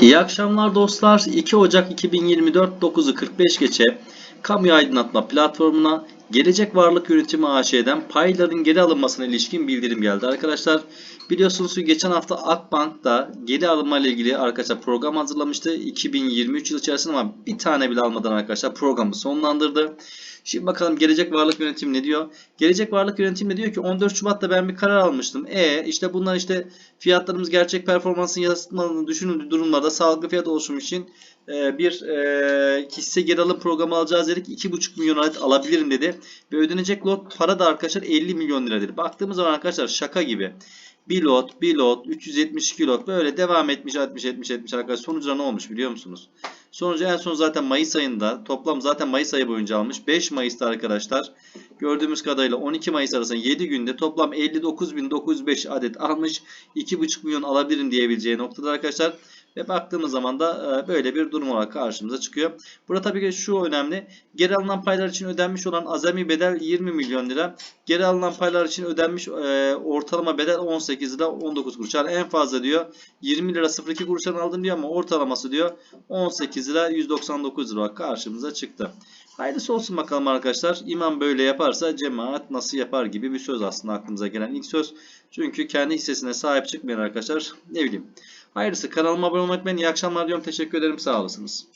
İyi akşamlar dostlar. 2 Ocak 2024 9'u 45 geçe kamu aydınlatma platformuna Gelecek Varlık Yönetimi AŞ'den payların geri alınmasına ilişkin bildirim geldi. Arkadaşlar biliyorsunuz ki geçen hafta Akbank'ta geri alınma ile ilgili arkadaşlar program hazırlamıştı. 2023 yıl içerisinde ama bir tane bile almadan arkadaşlar programı sonlandırdı. Şimdi bakalım Gelecek Varlık Yönetimi ne diyor? Gelecek Varlık Yönetimi diyor ki 14 Şubat'ta ben bir karar almıştım. E işte bunlar işte fiyatlarımız gerçek performansın yansıtmadığını düşünüldüğü durumlarda sağlıklı fiyat oluşum için e, bir e, hisse geri alım programı alacağız dedik. 2,5 milyon adet alabilirim dedi. Ve ödenecek lot para da arkadaşlar 50 milyon lira dedi. Baktığımız zaman arkadaşlar şaka gibi. Bir lot, bir lot, 372 lot böyle devam etmiş, etmiş, etmiş, etmiş arkadaşlar. Sonucunda ne olmuş biliyor musunuz? Sonucu en son zaten Mayıs ayında toplam zaten Mayıs ayı boyunca almış. 5 Mayıs'ta arkadaşlar gördüğümüz kadarıyla 12 Mayıs arasında 7 günde toplam 59.905 adet almış. 2,5 milyon alabilirim diyebileceği noktada arkadaşlar. Ve baktığımız zaman da e, böyle bir durum olarak karşımıza çıkıyor. Burada tabii ki şu önemli. Geri alınan paylar için ödenmiş olan azami bedel 20 milyon lira. Geri alınan paylar için ödenmiş e, ortalama bedel 18 lira 19 kuruş. Yani en fazla diyor 20 lira 02 kuruştan aldım diyor ama ortalaması diyor 18 lira 199 lira karşımıza çıktı. Hayırlısı olsun bakalım arkadaşlar. İmam böyle yaparsa cemaat nasıl yapar gibi bir söz aslında aklımıza gelen ilk söz. Çünkü kendi hissesine sahip çıkmayan arkadaşlar ne bileyim. Hayırlısı kanalıma abone olmayı unutmayın. İyi akşamlar diyorum. Teşekkür ederim. Sağ olasınız.